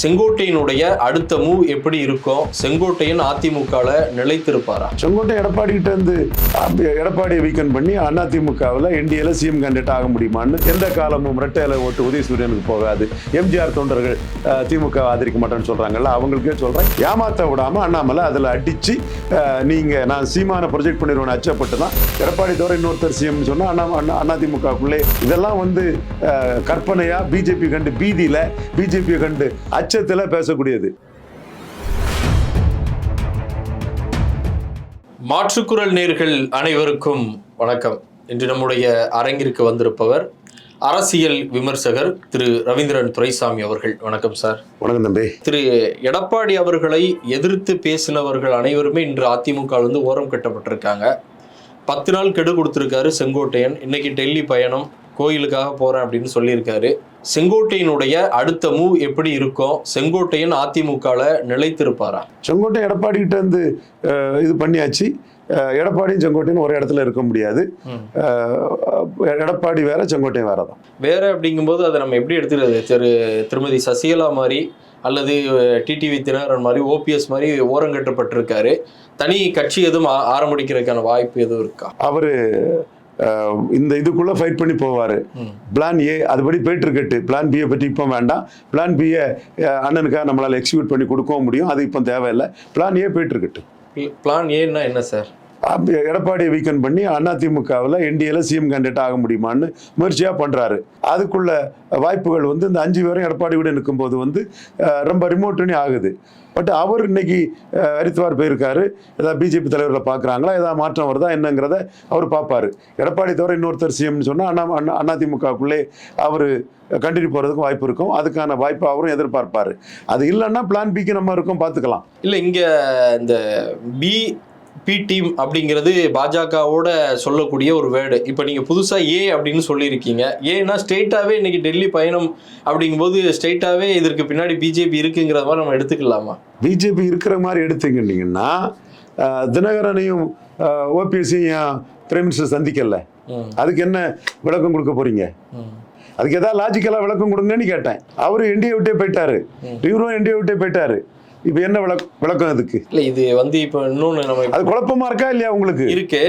செங்கோட்டையினுடைய அடுத்த மூவ் எப்படி இருக்கும் செங்கோட்டையன் அதிமுகவில் நிலைத்திருப்பாரா? செங்கோட்டை எடப்பாடி கிட்ட இருந்து எடப்பாடியை வீக்கன் பண்ணி அதிமுகவில் என்டிஏல சிஎம் கேண்டிடேட் ஆக முடியுமான்னு எந்த காலமும் ரெட்டையில ஓட்டு உதயசூரியனுக்கு போகாது. எம்ஜிஆர் தொண்டர்கள் திமுக ஆதரிக்க மாட்டேன்னு சொல்றாங்கல்ல அவங்களுக்கே சொல்றேன். ஏமாத்த விடாம அண்ணாமலை அதில் அடிச்சு நீங்க நான் சீமான ப்ரொஜெக்ட் பண்ணிடுவேன் அச்சப்பட்டு தான் எடப்பாடி தவிர இன்னொருத்தர் சிஎம் சொன்னா அண்ணா அண்ணா அதிமுகக்குள்ளே இதெல்லாம் வந்து கற்பனையா பிஜேபி கண்டு பீதியில பிஜேபி கண்டு அச்சத்தில் பேசக்கூடியது. மாற்றுக்குரல் நேர்கள் அனைவருக்கும் வணக்கம். இன்று நம்முடைய அரங்கிற்கு வந்திருப்பவர் அரசியல் விமர்சகர் திரு ரவீந்திரன் துரைசாமி அவர்கள். வணக்கம் சார். வணக்கம் தம்பி. திரு எடப்பாடி அவர்களை எதிர்த்து பேசினவர்கள் அனைவருமே இன்று அதிமுக ல இருந்து ஓரம் கட்டப்பட்டிருக்காங்க. பத்து நாள் கெடு கொடுத்துருக்காரு செங்கோட்டையன். இன்னைக்கு டெல்லி பயணம். கோயிலுக்காக போறேன் அப்படின்னு சொல்லியிருக்காரு. செங்கோட்டையனுடைய அடுத்த மூவ் எப்படி இருக்கும்? செங்கோட்டையன் அதிமுகவில் நிலைத்திருப்பாரா? செங்கோட்டை எடப்பாடி கிட்ட இருந்து இது பண்ணியாச்சு. எடப்பாடியும் செங்கோட்டையும் ஒரு இடத்துல இருக்க முடியாது. எடப்பாடி வேற செங்கோட்டையும் வேற தான். வேற அப்படிங்கும்போது அதை நம்ம எப்படி எடுத்துக்கிறது? திரு திருமதி சசிகலா மாதிரி அல்லது டிடிவி தினகரன் மாதிரி ஓபிஎஸ் மாதிரி ஓரங்கட்டப்பட்டிருக்காரு. தனி கட்சி எதுவும் ஆரம்பிக்கிறதுக்கான வாய்ப்பு எதுவும் இருக்கா? அவரு இந்த இதுக்குள்ள ஃபைட் பண்ணி போவாரு. பிளான் ஏ அதுபடி போயிட்டு இருக்கட்டு பிளான் பியை பற்றி இப்போ வேண்டாம். பிளான் பியை அண்ணனுக்காக நம்மளால எக்ஸிக்யூட் பண்ணி கொடுக்கவும் முடியும். அது இப்போ தேவையில்லை. பிளான் ஏ போயிட்டு இருக்கட்டு பிளான் ஏன்னா என்ன சார் எடப்பாடியை வீக்கன் பண்ணி அதிமுகவில் என்டிஏல சிஎம் கேண்டிடேட் ஆக முடியுமான்னு முயற்சியாக பண்ணுறாரு அதுக்குள்ள வாய்ப்புகள் வந்து இந்த அஞ்சு பேரும் எடப்பாடி கூட நிற்கும்போது வந்து ரொம்ப ரிமோட்டுன்னு ஆகுது. பட் அவர் இன்னைக்கு ஹரித்வார் போயிருக்காரு. ஏதாவது பிஜேபி தலைவர்களை பார்க்குறாங்களா? ஏதாவது மாற்றம் வருதா? என்னங்கிறத அவர் பார்ப்பாரு. எடப்பாடி தவிர இன்னொருத்தர் சிஎம்னு சொன்னால் அண்ணா அண்ணா அதிமுகக்குள்ளே அவர் கண்டினியூ போகிறதுக்கும் வாய்ப்பு இருக்கும். அதுக்கான வாய்ப்பு அவரும் எதிர்பார்ப்பார். அது இல்லைன்னா பிளான் பிக்கு நம்ம இருக்கும் பார்த்துக்கலாம். இல்லை இங்கே இந்த பி பி டீம் அப்படிங்கிறது பாஜகவோட சொல்லக்கூடிய ஒரு வேர்டு. இப்போ நீங்கள் புதுசாக ஏ அப்படின்னு சொல்லியிருக்கீங்க. ஏன்னா ஸ்ட்ரெயிட்டாகவே இன்னைக்கு டெல்லி பயணம் அப்படிங்கும்போது ஸ்ட்ரெயிட்டாகவே இதற்கு பின்னாடி பிஜேபி இருக்குங்கிற மாதிரி நம்ம எடுத்துக்கலாமா? பிஜேபி இருக்கிற மாதிரி எடுத்துக்கிட்டீங்கன்னா தினகரனையும் ஓபிஎஸ்சியும் பிரைம் மினிஸ்டர் சந்திக்கல? அதுக்கு என்ன விளக்கம் கொடுக்க போறீங்க? ம். அதுக்கு ஏதாவது லாஜிக்கலாக விளக்கம் கொடுங்கன்னு கேட்டேன். அவரு என்டிஏ விட்டே போயிட்டாரு. இவரும் என்டிஏ விட்டே போயிட்டாரு. இப்போ என்ன விளக் விளக்கம் அதுக்கு இல்லை இது வந்து இப்போ இன்னொன்று நம்ம அது குழப்பமா இருக்கா இல்லையா உங்களுக்கு? இருக்கு.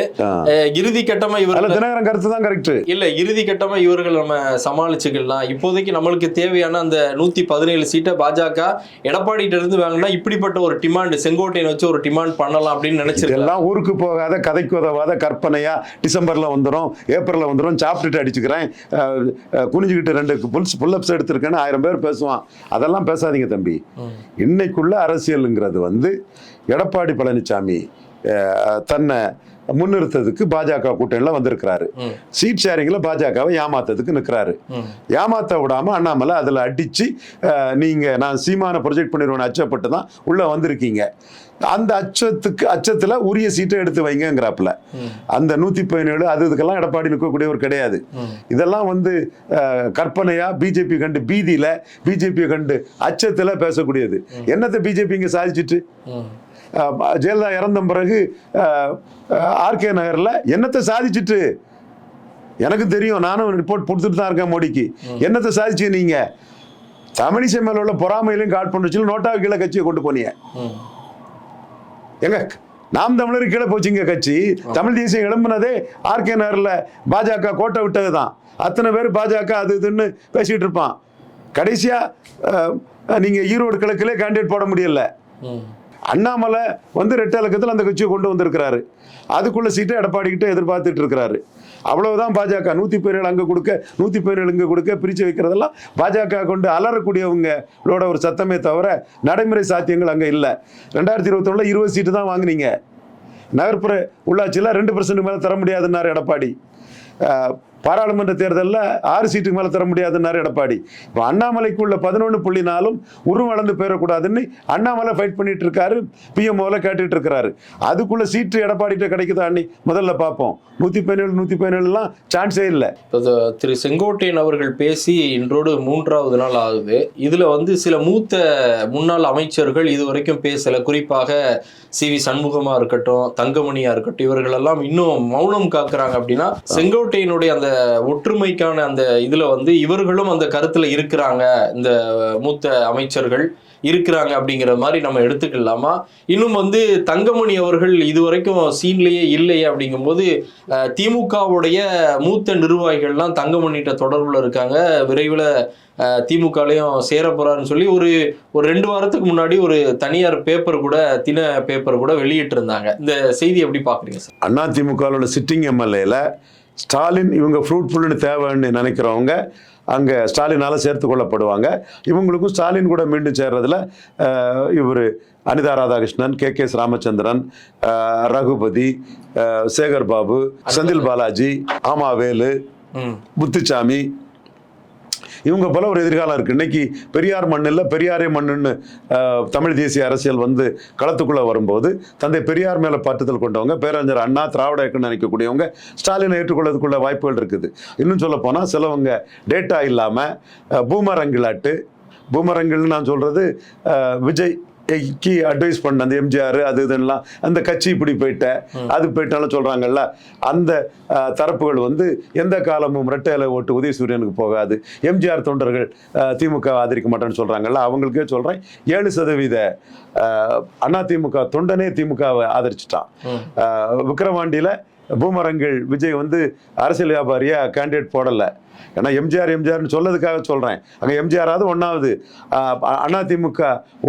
இறுதி கட்டமா இவர்கள் தினகரன் கருத்து தான் கரெக்ட் இல்ல இறுதி கட்டமா இவர்கள் நம்ம சமாளிச்சுக்கலாம். இப்போதைக்கு நம்மளுக்கு தேவையான அந்த நூத்தி பதினேழு சீட்டை பாஜக எடப்பாடிட்ட இருந்து வாங்கினா இப்படிப்பட்ட ஒரு டிமாண்ட் செங்கோட்டையன் வச்சு ஒரு டிமாண்ட் பண்ணலாம் அப்படின்னு நினைச்சிருக்கலாம் இதெல்லாம் ஊருக்கு போகாத கதைக்கு உதவாத கற்பனையா டிசம்பர்ல வந்துடும் ஏப்ரல்ல வந்துடும் சாப்பிட்டுட்டு அடிச்சுக்கிறேன். குனிஞ்சுக்கிட்டு ரெண்டு புல்ஸ் புல்லப்ஸ் எடுத்திருக்கேன்னு ஆயிரம் பேர் பேசுவான். அதெல்லாம் பேசாதீங்க தம்பி. இன்னைக்குள்ள அரசியலுங்கிறது வந்து எடப்பாடி பழனிசாமி தன்னை முன்னிறுத்ததுக்கு பாஜக கூட்டணியில் வந்திருக்கிறாரு. சீட் ஷேரிங்கில் பாஜகவை ஏமாத்ததுக்கு நிற்கிறாரு. ஏமாத்த விடாம அண்ணாமலை அதில் அடிச்சு நீங்க நான் சீமான ப்ரொஜெக்ட் பண்ணிடுவேன் அச்சப்பட்டு தான் உள்ள வந்திருக்கீங்க. அந்த அச்சத்துக்கு அச்சத்துல உரிய சீட்டை எடுத்து வைங்கங்கிறாப்புல. ம். அந்த நூத்தி பதினேழு அது இதுக்கெல்லாம் எடப்பாடி நிற்கக்கூடியவர் கிடையாது. இதெல்லாம் வந்து கற்பனையா பிஜேபி கண்டு பீதியில பிஜேபி கண்டு அச்சத்துல பேசக்கூடியது. என்னத்தை பிஜேபி இங்க சாதிச்சுட்டு? ஜெயலலிதா இறந்த பிறகு ஆர்கே நகர்ல என்னத்தை சாதிச்சுட்டு? எனக்கு தெரியும் நானும் ரிப்போர்ட் கொடுத்துட்டு தான் இருக்கேன் மோடிக்கு. என்னத்தை சாதிச்சு நீங்க? தமிழிசை மேல உள்ள பொறாமையிலையும் காட் பண்ணுச்சு நோட்டா கீழே கட்சியை கொண்டு போனீங்க. எங்க? நாம் தமிழர் கீழே போச்சுங்க கட்சி. தமிழ் தேசியம் எழும்புனதே ஆர்கே நகர்ல பாஜக கோட்டை விட்டது தான். அத்தனை பேர் பாஜக அது இதுன்னு பேசிட்டு இருப்பான். கடைசியா அஹ், நீங்க ஈரோடு கிழக்கிலே கேண்டிடேட் போட முடியல. அண்ணாமலை வந்து ரெட்டை இலக்கத்தில் அந்த கட்சியை கொண்டு வந்திருக்கிறாரு. அதுக்குள்ள சீட்டை எடப்பாடிக்கிட்டு எதிர்பார்த்துட்டு இருக்கிறாரு. அவ்வளவுதான் பாஜக. நூத்தி பதினேழு அங்க கொடுக்க நூத்தி பதினேழு இங்க கொடுக்க பிரிச்சு வைக்கிறதெல்லாம் பாஜக கொண்டு அலறக்கூடியவங்களோட ஒரு சத்தமே தவிர நடைமுறை சாத்தியங்கள் அங்க இல்லை. ரெண்டாயிரத்தி இருபத்தொன்னுல இருபது சீட்டு தான் வாங்குனீங்க. நகர்ப்புற உள்ளாட்சியில் ரெண்டு பர்சன்ட் மேலே தர முடியாதுன்னாரு எடப்பாடி. பாராளுமன்ற தேர்தலில் ஆறு சீட்டுக்கு மேலே தர முடியாதுன்னாரு எடப்பாடி. இப்போ அண்ணாமலைக்கு உள்ள பதினொன்று புள்ளி நாலும் உருவம் வளர்ந்து போயிடக்கூடாதுன்னு அண்ணாமலை ஃபைட் பண்ணிட்டு இருக்காரு பிஎம்ஓவில் கேட்டுட்டு இருக்கிறாரு அதுக்குள்ள சீட்டு எடப்பாடிட்ட கிடைக்குதா அண்ணி? முதல்ல பார்ப்போம். நூற்றி பதினேழு நூற்றி பதினேழுலாம் சான்ஸே இல்லை. இப்போ திரு செங்கோட்டையன் அவர்கள் பேசி இன்றோடு மூன்றாவது நாள் ஆகுது. இதுல வந்து சில மூத்த முன்னாள் அமைச்சர்கள் இது வரைக்கும் பேசல. குறிப்பாக சி வி சண்முகமா இருக்கட்டும் தங்கமணியா இருக்கட்டும் இவர்கள் எல்லாம் இன்னும் மௌனம் காக்குறாங்க அப்படின்னா செங்கோட்டையனுடைய அந்த ஒற்றுமைக்கான அந்த இதில் வந்து இவர்களும் அந்த கருத்தில் இருக்கிறாங்க. இந்த மூத்த அமைச்சர்கள் இருக்கிறாங்க அப்படிங்கிற மாதிரி நம்ம எடுத்துக்கலாமா? இன்னும் வந்து தங்கமணி அவர்கள் இதுவரைக்கும் சீன்லேயே இல்லையே அப்படிங்கும்போது திமுகவுடைய மூத்த நிர்வாகிகள்லாம் தங்கமணிகிட்ட தொடர்பில் இருக்காங்க. விரைவில் திமுகலையும் சேர போறாருன்னு சொல்லி ஒரு ஒரு ரெண்டு வாரத்துக்கு முன்னாடி ஒரு தனியார் பேப்பர் கூட தின பேப்பர் கூட வெளியிட்டிருந்தாங்க. இந்த செய்தி எப்படி பார்க்குறீங்க சார்? அண்ணா திமுகவோட சிட்டிங் எம்எல்ஏல ஸ்டாலின் இவங்க ஃப்ரூட்ஃபுல்னு தேவைன்னு நினைக்கிறவங்க அங்கே ஸ்டாலினால் சேர்த்து கொள்ளப்படுவாங்க. இவங்களுக்கும் ஸ்டாலின் கூட மீண்டும் சேர்றதுல இவர் Anitha Radhakrishnan K K S Ramachandran Raghupathi Sekar Babu Senthil Balaji Amavelu Muthusamy இவங்க போல ஒரு எதிர்காலம் இருக்குது இன்னைக்கு பெரியார் மண்ணில் பெரியாரே மண்ணுன்னு தமிழ் தேசிய அரசியல் வந்து களத்துக்குள்ளே வரும்போது தந்தை பெரியார் மேலே பற்றுதல் கொண்டவங்க பேரறிஞர் அண்ணா திராவிட இயக்கம் நினைக்கக்கூடியவங்க ஸ்டாலினை ஏற்றுக்கொள்ளதுக்குள்ள வாய்ப்புகள் இருக்குது. இன்னும் சொல்ல போனால் சிலவங்க டேட்டா இல்லாமல் பூமரங்கிலாட்டு பூமரங்கள்னு நான் சொல்கிறது விஜய் கி அட்வைஸ் பண்ண அந்த எம்ஜிஆர் அது இதெல்லாம் அந்த கட்சி இப்படி போயிட்ட அது போயிட்டாலும் சொல்றாங்கல்ல அந்த தரப்புகள் வந்து எந்த காலமும் ரெட்டை இலை ஓட்டு உதயசூரியனுக்கு போகாது. எம்ஜிஆர் தொண்டர்கள் திமுக ஆதரிக்க மாட்டேன்னு சொல்றாங்கல்ல அவங்களுக்கே சொல்றேன் ஏழு சதவீத அஹ், அண்ணா திமுக தொண்டனே திமுகவை ஆதரிச்சிட்டான். விக்கிரவாண்டியில பூமரங்கள் விஜய் வந்து அரசியல் வியாபாரியாக கேண்டிடேட் போடலை. ஏன்னா எம்ஜிஆர் எம்ஜிஆர்னு சொல்லதுக்காக சொல்கிறேன் அங்கே எம்ஜிஆராவது ஒன்றாவது அதிமுக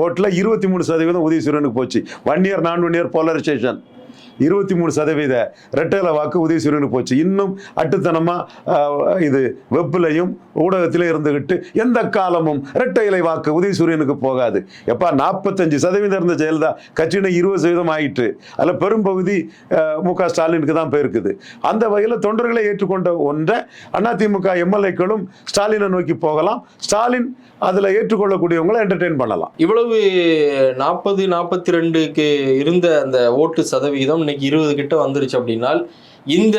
ஓட்டில் இருபத்தி மூணு சதவீதம் உதவி உதயசூரியனுக்கு போச்சு. ஒன் இயர் நான் ஒன் இயர் போலரைசேஷன் இருபத்தி மூணு சதவீத ரெட்டையில வாக்கு உதயசூரியனுக்கு போச்சு. இன்னும் அட்டுத்தனமா இது வெப்பிலையும் ஊடகத்திலே இருந்துகிட்டு எந்த காலமும் ரெட்டை இலை வாக்கு உதயசூரியனுக்கு போகாது. எப்பா நாற்பத்தஞ்சு சதவீதம் இருந்த ஜெயலலிதா கட்சியின இருபது சதவீதம் ஆயிட்டு. அதில் பெரும்பகுதி மு க ஸ்டாலினுக்கு தான் போயிருக்குது. அந்த வகையில் தொண்டர்களை ஏற்றுக்கொண்ட ஒன்றை அதிமுக எம்எல்ஏக்களும் ஸ்டாலினை நோக்கி போகலாம். ஸ்டாலின் அதில் ஏற்றுக்கொள்ளக்கூடியவங்களை என்டர்டெயின் பண்ணலாம். இவ்வளவு நாற்பது நாற்பத்தி ரெண்டுக்கு இருந்த அந்த ஓட்டு சதவீதம் இன்னைக்கு இருபது கிட்ட வந்துருச்சு அப்படின்னால் இந்த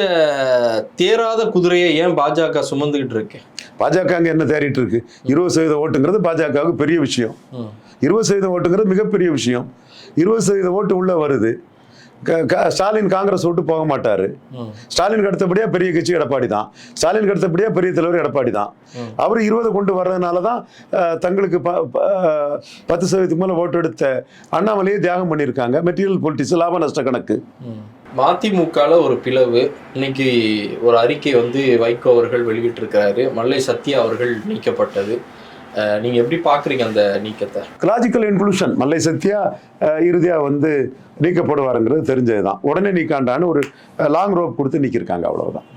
தேராத குதிரையை ஏன் பாஜக சுமந்துகிட்டு இருக்கு? பாஜக அங்க என்ன தேறிட்டு இருக்கு? இருபது சதவீத ஓட்டுங்கிறது பாஜகவுக்கு பெரிய விஷயம். இருபது சதவீத ஓட்டுங்கிறது மிகப்பெரிய விஷயம். இருபது சதவீத ஓட்டு உள்ள வருது. ஸ்டாலின் காங்கிரஸ் விட்டு போக மாட்டாரு. ம். ஸ்டாலினுக்கு அடுத்தபடியா பெரிய கட்சி எடப்பாடி தான். ஸ்டாலினுக்கு அடுத்தபடியா பெரிய தலைவர் எடப்பாடி தான். அவர் இருபது கொண்டு வர்றதுனால தான் தங்களுக்கு ப- பத்து சதவீதத்துக்கு மேலே ஓட்டு எடுத்த அண்ணாமலையை தியாகம் பண்ணியிருக்காங்க. மெட்டீரியல் பொலிட்டிக்ஸ் லாப நஷ்ட கணக்கு. ம். மதிமுகல ஒரு பிளவு. இன்னைக்கு ஒரு அறிக்கை வந்து வைகோ அவர்கள் வெளியிட்டிருக்கிறாரு. மல்லை சத்யா அவர்கள் நீக்கப்பட்டது. நீங்க எப்படி பாக்குறீங்க அந்த நீக்கத்தை? லாஜிக்கல் இன்க்ளூஷன் மல்லை சத்யா இறுதியா வந்து நீக்கப்படுவாருங்கிறது தெரிஞ்சது தான் உடனே நீக்காண்டான்னு ஒரு லாங் ரோப் கொடுத்து நீக்கியிருக்காங்க அவ்வளவுதான்.